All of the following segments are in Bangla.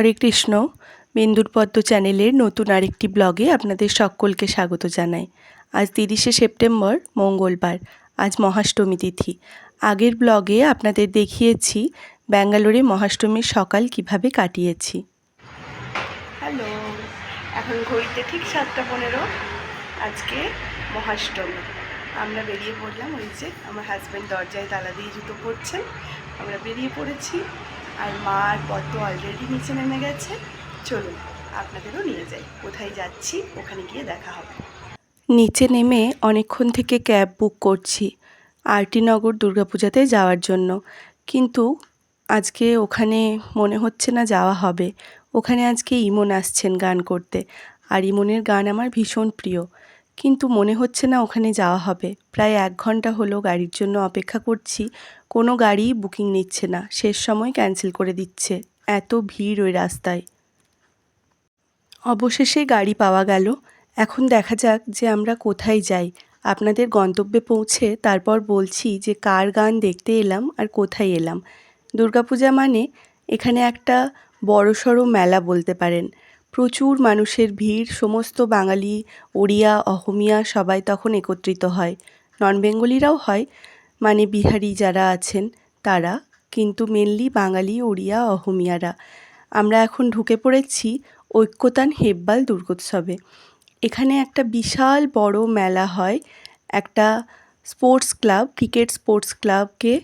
হরে কৃষ্ণ, বিন্দুর পদ্ম চ্যানেলের নতুন আরেকটি ব্লগে আপনাদের সকলকে স্বাগত জানাই। আজ তিরিশে সেপ্টেম্বর, মঙ্গলবার, আজ মহাষ্টমী তিথি। আগের ব্লগে আপনাদের দেখিয়েছি ব্যাঙ্গালোরে মহাষ্টমীর সকাল কীভাবে কাটিয়েছি। হ্যালো, এখন ঘড়িতে ঠিক সাতটা পনেরো, আজকে মহাষ্টমী। আমরা বেরিয়ে পড়লাম, ওই যে আমার হাজব্যান্ড দরজায় তালা দিয়ে জুতো পরছেন, আমরা বেরিয়ে পড়েছি। আর মা আর অলরেডি নিচে নেমে গেছে। চলুন, আপনাদেরও নিয়ে যাই। কোথায় যাচ্ছি, ওখানে গিয়ে দেখা হবে। নিচে নেমে অনেকক্ষণ থেকে ক্যাব বুক করছি আরটি নগর দুর্গাপূজাতে যাওয়ার জন্য। কিন্তু আজকে ওখানে মনে হচ্ছে না যাওয়া হবে। ওখানে আজকে ইমন আসছেন গান করতে। আর ইমনের গান আমার ভীষণ প্রিয়। কিন্তু মনে হচ্ছে না ওখানে যাওয়া হবে। প্রায় এক ঘণ্টা হলো গাড়ির জন্য অপেক্ষা করছি। কোনো গাড়ি বুকিং নিচ্ছে না। শেষ সময় ক্যান্সেল করে দিচ্ছে। এত ভিড় ওই রাস্তায়। অবশেষে গাড়ি পাওয়া গেল। এখন দেখা যাক যে আমরা কোথায় যাই। আপনাদের গন্তব্যে পৌঁছে তারপর বলছি যে কার গান দেখতে এলাম আর কোথায় এলাম। দুর্গাপূজা মানে এখানে একটা বড়সড় মেলা বলতে পারেন। প্রচুর মানুষের ভিড়, সমস্ত বাঙালি, ওড়িয়া, অহমিয়া সবাই তখন একত্রিত হয়। নন বেঙ্গলিরাও হয় মানে বিহারি যারা আছেন তারা, কিন্তু মেনলি বাঙালি, ওড়িয়া, অহমিয়ারা। আমরা এখন ঢুকে পড়েছি ঐক্যতান হেব্বাল দুর্গোৎসবে। এখানে একটা বিশাল বড় মেলা হয়, একটা স্পোর্টস ক্লাব, ক্রিকেট স্পোর্টস ক্লাবকে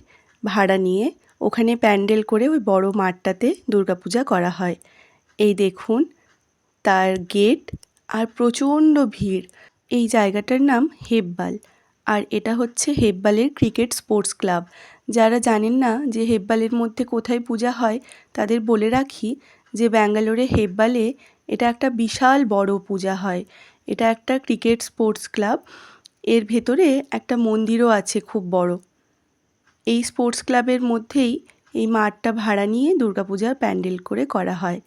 ভাড়া নিয়ে। ওখানে প্যান্ডেল করে ওই বড় মাঠটাতে দুর্গাপূজা করা হয়। এই দেখুন তার গেট আর প্রচণ্ড ভিড়। এই জায়গাটার নাম হেব্বাল। আর এটা হচ্ছে হেব্বালের ক্রিকেট স্পোর্টস ক্লাব। যারা জানেন না যে হেব্বালের মধ্যে কোথায় পূজা হয়, তাদের বলে রাখি যে ব্যাঙ্গালোরে হেব্বালে এটা একটা বিশাল বড় পূজা হয়। এটা একটা ক্রিকেট স্পোর্টস ক্লাব। এর ভেতরে একটা মন্দিরও আছে খুব বড়। এই স্পোর্টস ক্লাবের মধ্যেই এই মাঠটা ভাড়া নিয়ে দুর্গাপূজার প্যান্ডেল করে করা হয়।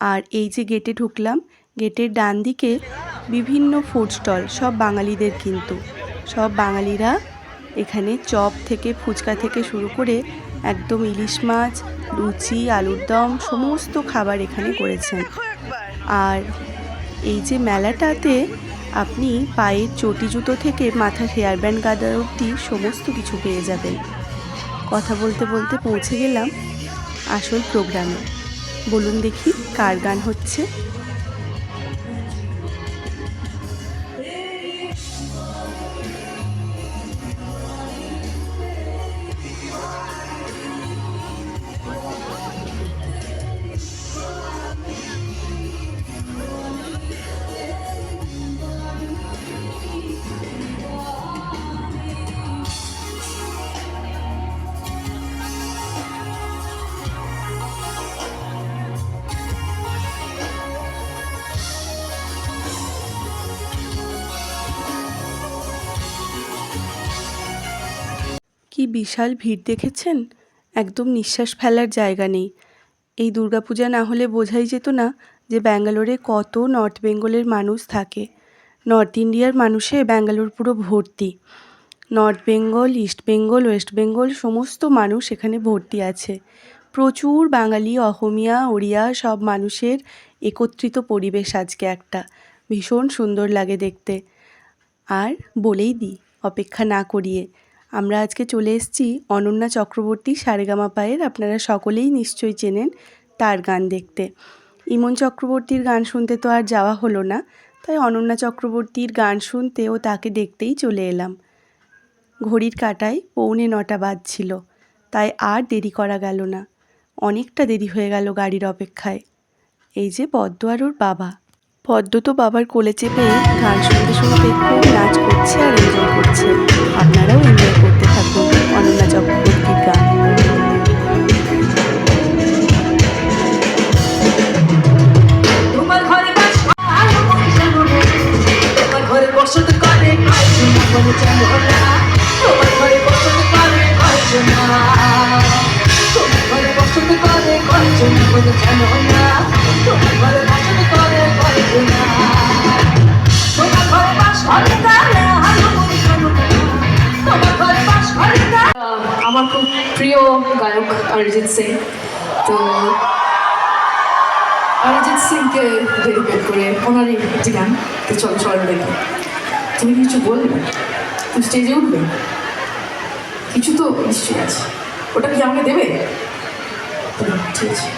আর এই যে গেটে ঢুকলাম, গেটের ডান দিকে বিভিন্ন ফুড স্টল সব বাঙালিদের কিন্তু। সব বাঙালিরা এখানে চপ থেকে ফুচকা থেকে শুরু করে একদম ইলিশ মাছ, লুচি, আলুর দম, সমস্ত খাবার এখানে করেছেন। আর এই যে মেলাটাতে আপনি পায়ের চটি জুতো থেকে মাথার হেয়ার ব্যান্ড গাদা অবধি সমস্ত কিছু পেয়ে যাবেন। কথা বলতে বলতে পৌঁছে গেলাম আসল প্রোগ্রামে। বলুন দেখি কার গান হচ্ছে? বিশাল ভিড় দেখেছেন? একদম নিঃশ্বাস ফেলার জায়গা নেই। এই দুর্গাপূজা না হলে বোঝাই যেত না যে ব্যাঙ্গালোরে কত নর্থ বেঙ্গলের মানুষ থাকে। নর্থ ইন্ডিয়ার মানুষে ব্যাঙ্গালোর পুরো ভর্তি। North Bengal, east Bengal, west Bengal সমস্ত মানুষ এখানে ভর্তি আছে। প্রচুর বাঙালি, অহমিয়া, ওড়িয়া সব মানুষের একত্রিত পরিবেশ আজকে একটা। ভীষণ সুন্দর লাগে দেখতে। আর বলেই দিই, অপেক্ষা না করিয়ে। আমরা আজকে চলে এসেছি অনন্যা চক্রবর্তী সারেগামা পায়ের। আপনারা সকলেই নিশ্চয়ই চেনেন তার গান দেখতে। ইমন চক্রবর্তীর গান শুনতে তো আর যাওয়া হলো না, তাই অনন্যা চক্রবর্তীর গান শুনতে ও তাকে দেখতেই চলে এলাম। ঘড়ির কাটায় পৌনে নটা বাজছিল, তাই আর দেরি করা গেল না। অনেকটা দেরি হয়ে গেল গাড়ির অপেক্ষায়। এই যে পদ্ম আর ওর বাবা। পদ্ম তো বাবার কোলে চেপে গান শুনতে শুনতে খুব নাচ করছে আর এনজয় করছে। আপনারাও এনজয় করতে থাকুন। অনন্যা চক্রবর্তীর অরিজিৎ সিং। তো অরিজিৎ সিংকে ডেডিকেট করে ওনারই একটি গান, তো চল চল দেখি। তুমি কিছু বলবে? তুমি স্টেজে উঠবে? কিছু তো নিশ্চয়ই আছে। ওটা কি আমাকে দেবে? ঠিক আছে।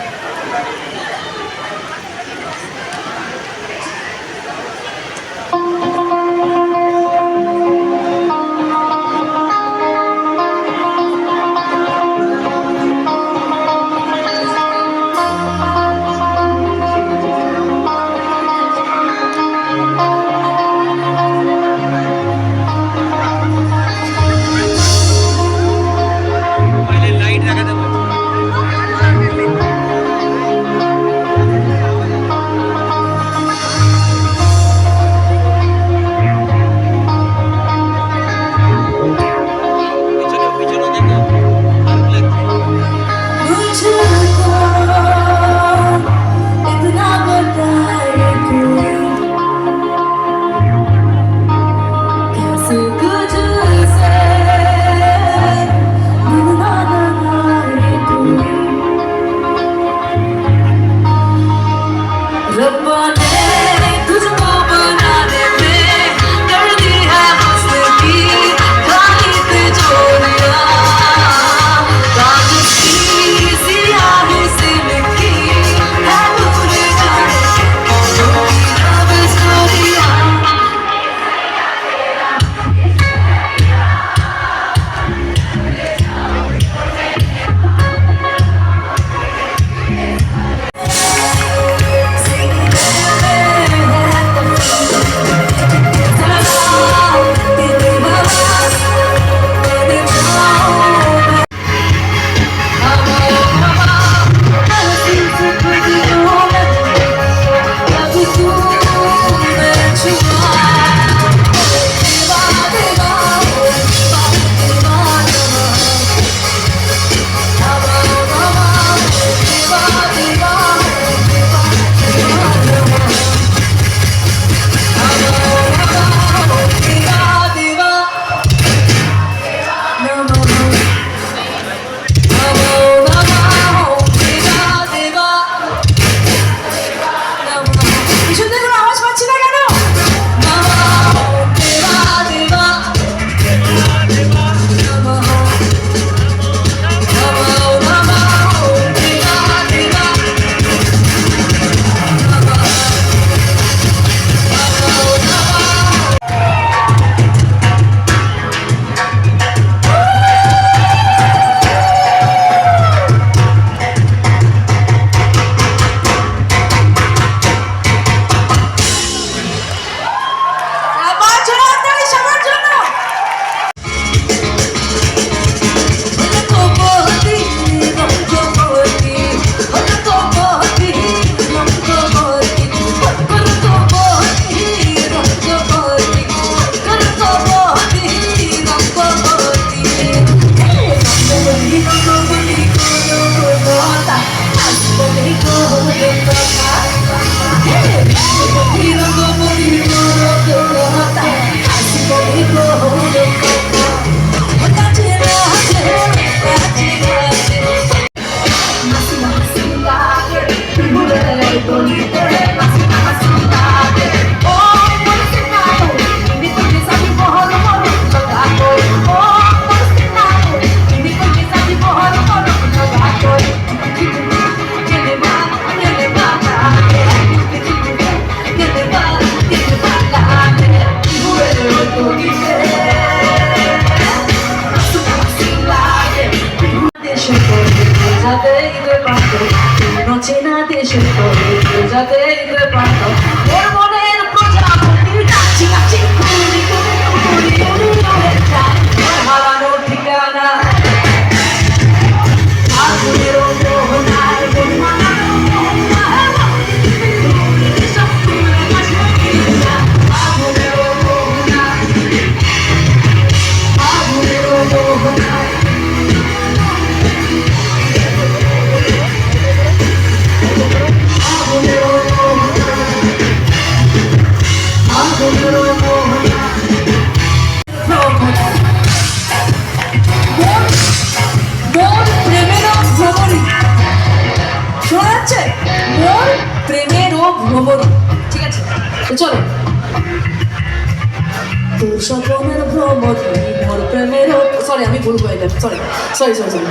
বললাম সরি সরি সরি সরি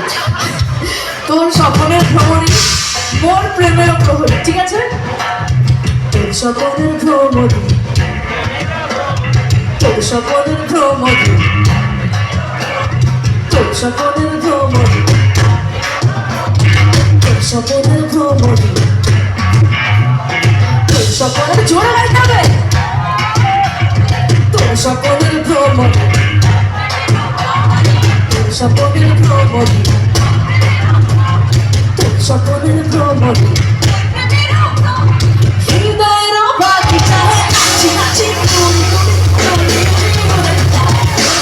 ভ্রমণই মোর প্রেমের ঠিক আছে? তোর স্বপ্নের ভ্রমণী, তোর স্বপ্নের ভ্রমণী, তোর স্বপ্নের ভ্রমণী, তোর স্বপ্নের ভ্রমণী, তোর জোরে গাইতে হবে। তোর ভ্রমণী।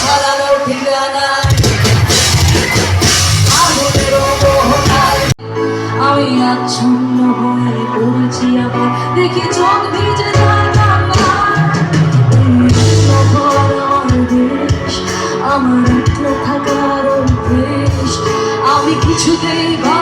হারানো ঠিকানা আগুনের মোহনায় আমি আচ্ছন্ন হয়ে পড়েছি আবার। দেখি আমার দেশ, কিছুতেই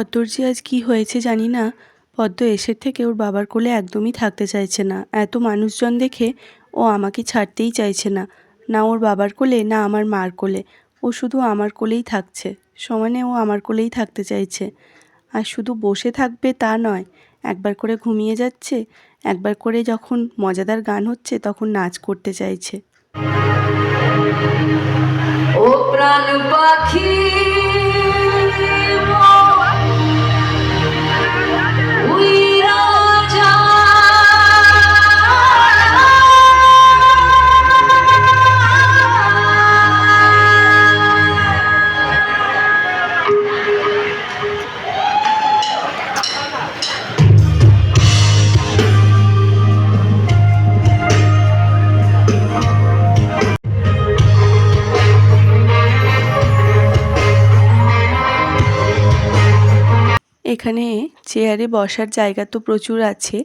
পদ্মর যে আজ কী হয়েছে জানি না। পদ্ম এসের থেকে ওর বাবার কোলে একদমই থাকতে চাইছে না। এত মানুষজন দেখে ও আমাকে ছাড়তেই চাইছে না। না ওর বাবার কোলে, না আমার মার কোলে। ও শুধু আমার কোলেই থাকছে। সমানে ও আমার কোলেই থাকতে চাইছে। আর শুধু বসে থাকবে তা নয়, একবার করে ঘুমিয়ে যাচ্ছে, একবার করে যখন মজাদার গান হচ্ছে তখন নাচ করতে চাইছে। ও প্রাণ পাখি এখানে চেয়ারে বসার জায়গা তো প্রচুর আছে।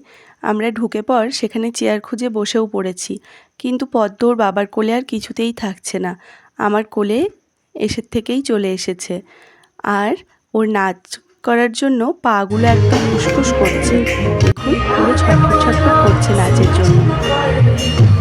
আমরা ঢুকে পর সেখানে চেয়ার খুঁজে বসেও পড়েছি। কিন্তু পদ্ম ওর বাবার কোলে আর কিছুতেই থাকছে না। আমার কোলে এসের থেকেই চলে এসেছে। আর ওর নাচ করার জন্য পাগুলো একদম ফুসফুস করছে। দেখুন, পুরো ছটফট ছটফট করছে নাচের জন্য।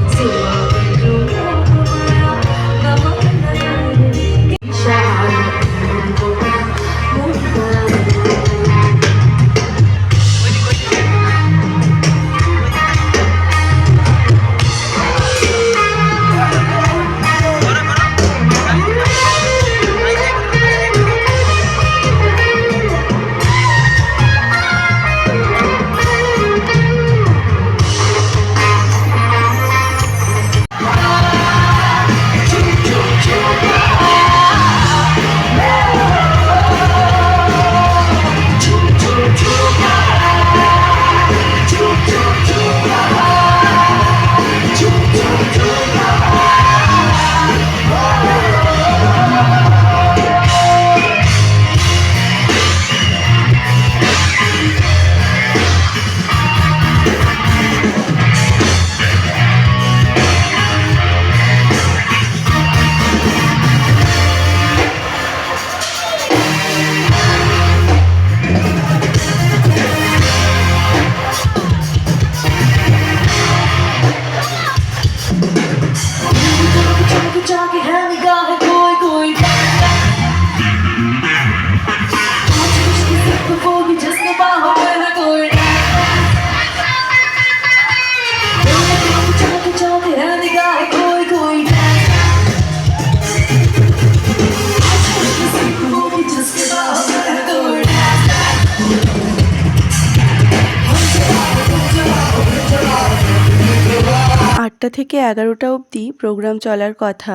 থেকে এগারোটা অবধি প্রোগ্রাম চলার কথা,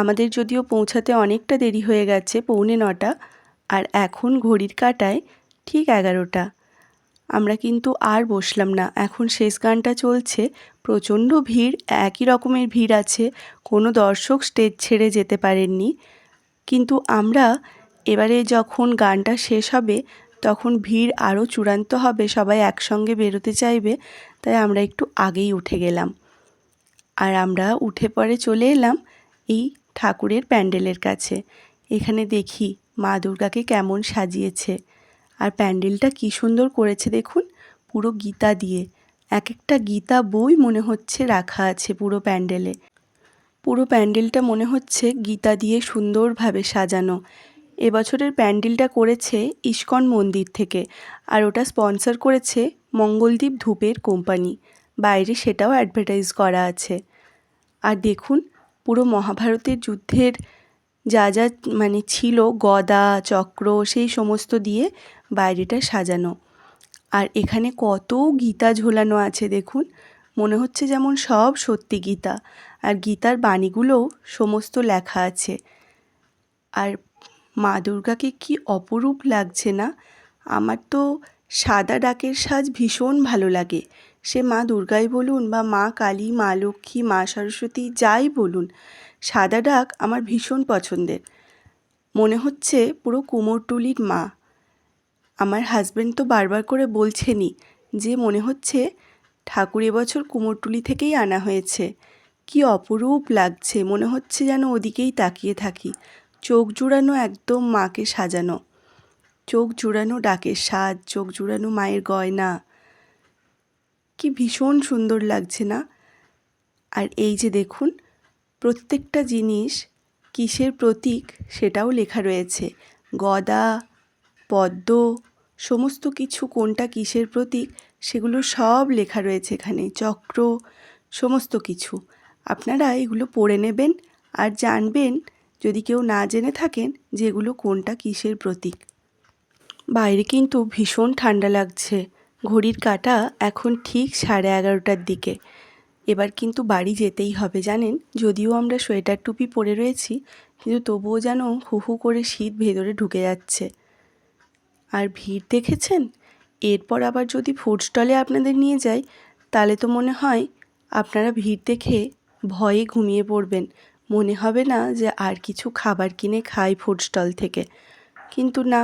আমাদের যদিও পৌঁছাতে অনেকটা দেরি হয়ে গেছে পৌনে নটা, আর এখন ঘড়ির কাটায় ঠিক এগারোটা। আমরা কিন্তু আর বসলাম না, এখন শেষ গানটা চলছে, প্রচণ্ড ভিড়, একই রকমের ভিড় আছে, কোনো দর্শক স্টেজ ছেড়ে যেতে পারেননি। কিন্তু আমরা এবারে যখন গানটা শেষ হবে, তখন ভিড় আরও চূড়ান্ত হবে, সবাই একসঙ্গে বেরোতে চাইবে, তাই আমরা একটু আগেই উঠে গেলাম। আর আমরা উঠে পরে চলে এলাম এই ঠাকুরের প্যান্ডেলের কাছে। এখানে দেখি মা দুর্গাকে কেমন সাজিয়েছে। আর প্যান্ডেলটা কী সুন্দর করেছে দেখুন, পুরো গীতা দিয়ে। এক একটা গীতা বই মনে হচ্ছে রাখা আছে পুরো প্যান্ডেলে। পুরো প্যান্ডেলটা মনে হচ্ছে গীতা দিয়ে সুন্দরভাবে সাজানো। এবছরের প্যান্ডেলটা করেছে ইস্কন মন্দির থেকে, আর ওটা স্পন্সর করেছে মঙ্গলদ্বীপ ধূপের কোম্পানি। বাইরে সেটাও অ্যাডভার্টাইজ করা আছে। আর দেখুন, পুরো মহাভারতের যুদ্ধের যা যা মানে ছিল, গদা, চক্র, সেই সমস্ত দিয়ে বাইরেটা সাজানো। আর এখানে কত গীতা ঝোলানো আছে দেখুন, মনে হচ্ছে যেমন সব সত্যি গীতা। আর গীতার বাণীগুলোও সমস্ত লেখা আছে। আর মা দুর্গাকে কি অপরূপ লাগছে না? আমার তো সাদা ডাকের সাজ ভীষণ ভালো লাগে। সে মা দুর্গাই বলুন বা মা কালী, মা লক্ষ্মী, মা সরস্বতী, যাই বলুন, সাদা ডাক আমার ভীষণ পছন্দের। মনে হচ্ছে পুরো কুমোরটুলির মা। আমার হাজবেন্ড তো বারবার করে বলছেনই যে মনে হচ্ছে ঠাকুর এবছর কুমোরটুলি থেকেই আনা হয়েছে। কি অপরূপ লাগছে, মনে হচ্ছে যেন ওদিকেই তাকিয়ে থাকি। চোখ জুড়ানো একদম মাকে সাজানো। চোখ জুড়ানো ডাকের সাজ চোখ জুড়ানো মায়ের গয়না। কি ভীষণ সুন্দর লাগছে না? আর এই যে দেখুন, প্রত্যেকটা জিনিস কিসের প্রতীক সেটাও লেখা রয়েছে। গদা, পদ্ম, সমস্ত কিছু কোনটা কিসের প্রতীক সেগুলো সব লেখা রয়েছে এখানে। চক্র, সমস্ত কিছু। আপনারা এগুলো পড়ে নেবেন আর জানবেন, যদি কেউ না জেনে থাকেন যে এগুলো কোনটা কিসের প্রতীক। বাইরে কিন্তু ভীষণ ঠান্ডা লাগছে। ঘড়ির কাঁটা এখন ঠিক সাড়ে এগারোটার দিকে। এবার কিন্তু বাড়ি যেতেই হবে, জানেন? যদিও আমরা সোয়েটার টুপি পরে রয়েছি, কিন্তু তবুও যেন হু হু করে শীত ভেতরে ঢুকে যাচ্ছে। আর ভিড় দেখেছেন? এরপর আবার যদি ফুড স্টলে আপনাদের নিয়ে যাই, তাহলে তো মনে হয় আপনারা ভিড় দেখে ভয়ে ঘুমিয়ে পড়বেন। মনে হবে না যে আর কিছু খাবার কিনে খাই ফুড স্টল থেকে। কিন্তু না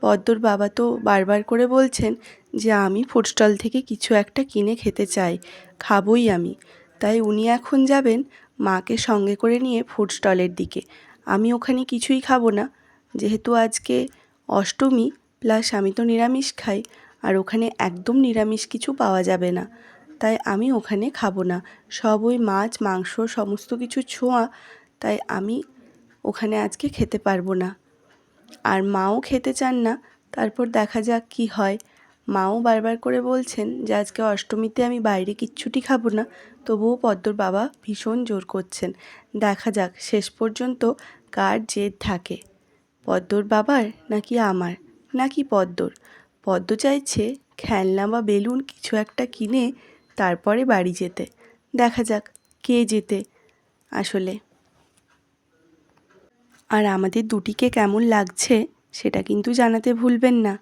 পদ্মর বাবা তো বারবার করে বলছেন যে আমি ফুড স্টল থেকে কিছু একটা কিনে খেতে চাই, খাবই আমি। তাই উনি এখন যাবেন মাকে সঙ্গে করে নিয়ে ফুড স্টলের দিকে। আমি ওখানে কিছুই খাব না। যেহেতু আজকে অষ্টমী, প্লাস আমি তো নিরামিষ খাই, আর ওখানে একদম নিরামিষ কিছু পাওয়া যাবে না। তাই আমি ওখানে খাব না। সব ওই মাছ, মাংস, সমস্ত কিছু ছোঁয়া, তাই আমি ওখানে আজকে খেতে পারব না। আর মাও খেতে চান না, তারপর দেখা যাক কি হয়। মাও বারবার করে বলছেন যে আজকে অষ্টমীতে আমি বাইরে কিচ্ছুটি খাব না, তবুও পদ্মর বাবা ভীষণ জোর করছেন। দেখা যাক, শেষ পর্যন্ত কার জেদ থাকে। পদ্মর বাবার নাকি আমার? নাকি পদ্মর? পদ্ম চাইছে খেলনা বা বেলুন কিছু একটা কিনে তারপরে বাড়ি যেতে। দেখা যাক, কে যেতে আসলে। আর আমাদের দুটিকে কেমন লাগছে, সেটা কিন্তু জানাতে ভুলবেন না।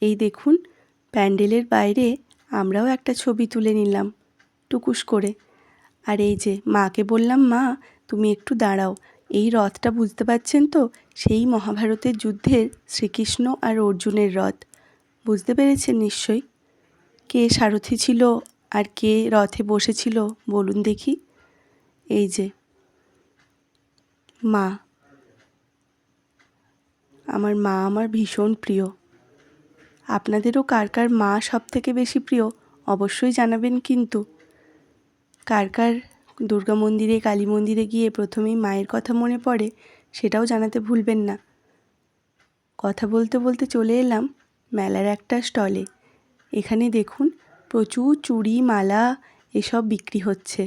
এই দেখুন, প্যান্ডেলের বাইরে আমরাও একটা ছবি তুলে নিলাম, টুকুস করে। আর এই যে, মাকে বললাম, মা, তুমি একটু দাঁড়াও। এই রথটা বুঝতে পারছেন তো, সেই মহাভারতের যুদ্ধের শ্রীকৃষ্ণ আর অর্জুনের রথ। বুঝতে পেরেছেন নিশ্চয়ই? কে সারথি ছিল আর কে রথে বসেছিল, বলুন দেখি। এই যে, মা আমার মা আমার ভীষণ প্রিয়। আপনাদেরও কার কার মা সব থেকে বেশি প্রিয়, অবশ্যই জানাবেন কিন্তু। কার কার দুর্গা মন্দিরে, কালী মন্দিরে গিয়ে প্রথমেই মায়ের কথা মনে পড়ে, সেটাও জানাতে ভুলবেন না। কথা বলতে বলতে চলে এলাম মেলার একটা স্টলে। এখানে দেখুন, প্রচুর চুড়ি, মালা এসব বিক্রি হচ্ছে।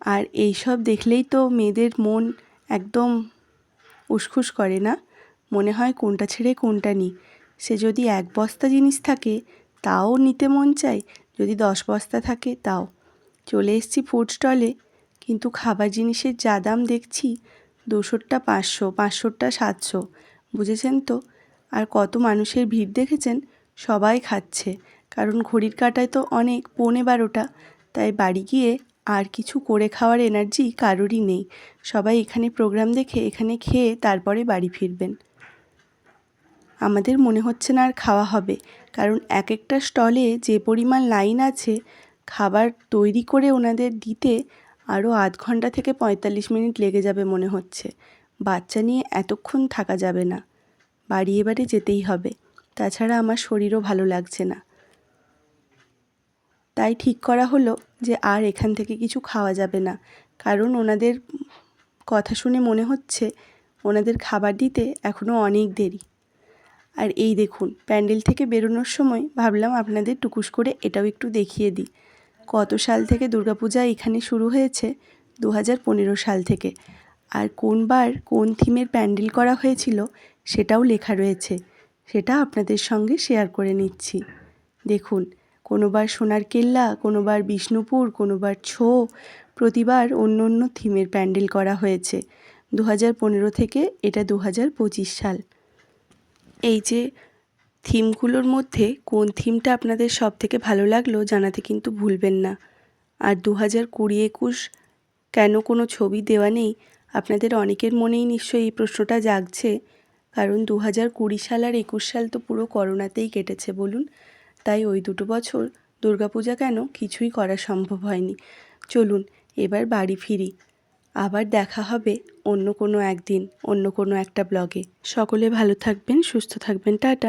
আর এইসব দেখলেই তো মেয়েদের মন একদম উসখুস করে না? মনে হয় কোনটা ছেড়ে কোনটা নিই সে যদি এক বস্তা জিনিস থাকে, তাও নিতে মন চায়, যদি দশ বস্তা থাকে, তাও। চলে এসেছি ফুড স্টলে কিন্তু খাবার জিনিসের যা দাম দেখছি, দুশোরটা পাঁচশো, পাঁচশোরটা সাতশো। বুঝেছেন তো? আর কত মানুষের ভিড় দেখেছেন? সবাই খাচ্ছে। কারণ ঘড়ির কাঁটায় তো অনেক, পৌনে বারোটা। তাই বাড়ি গিয়ে আর কিছু করে খাওয়ার এনার্জি কারোরই নেই। সবাই এখানে প্রোগ্রাম দেখে, এখানে খেয়ে তারপরে বাড়ি ফিরবেন। আমাদের মনে হচ্ছে না আর খাওয়া হবে। কারণ এক একটা স্টলে যে পরিমাণ লাইন আছে, খাবার তৈরি করে ওনাদের দিতে আরও আধ ঘণ্টা থেকে পঁয়তাল্লিশ মিনিট লেগে যাবে মনে হচ্ছে। বাচ্চা নিয়ে এতক্ষণ থাকা যাবে না। বাড়ি এবারে যেতেই হবে। তাছাড়া আমার শরীরও ভালো লাগছে না। তাই ঠিক করা হলো যে আর এখান থেকে কিছু খাওয়া যাবে না। কারণ ওনাদের কথা শুনে মনে হচ্ছে ওনাদের খাবার দিতে এখনও অনেক দেরি। আর এই দেখুন, প্যান্ডেল থেকে বেরোনোর সময় ভাবলাম আপনাদের টুকুস করে এটাও একটু দেখিয়ে দিই। কত সাল থেকে দুর্গাপূজা এখানে শুরু হয়েছে? দু হাজার পনেরো সাল থেকে। আর কোনবার কোন থিমের প্যান্ডেল করা হয়েছিল সেটাও লেখা রয়েছে। সেটা আপনাদের সঙ্গে শেয়ার করে নিচ্ছি। দেখুন, কোনোবার সোনার কেল্লা, কোনোবার বিষ্ণুপুর, কোনোবার ছো, প্রতিবার অন্য অন্য থিমের প্যান্ডেল করা হয়েছে। দু হাজার পনেরো থেকে এটা দু হাজার পঁচিশ সাল। এই যে থিমগুলোর মধ্যে কোন থিমটা আপনাদের সব থেকে ভালো লাগল জানাতে কিন্তু ভুলবেন না। আর দু হাজার কুড়ি একুশ কেন কোনো ছবি দেওয়া নেই, আপনাদের অনেকের মনেই নিশ্চয়ই এই প্রশ্নটা জাগছে। কারণ দু হাজার কুড়ি সাল আর একুশ সাল তো পুরো করোনাতেই কেটেছে বলুন। তাই ওই দুটো বছর দুর্গাপূজা কেন কিছুই করা সম্ভব হয়নি। চলুন, এবার বাড়ি ফিরি। আবার দেখা হবে অন্য কোনো একদিন, অন্য কোনো একটা ব্লগে। সকলে ভালো থাকবেন, সুস্থ থাকবেন, টাটা।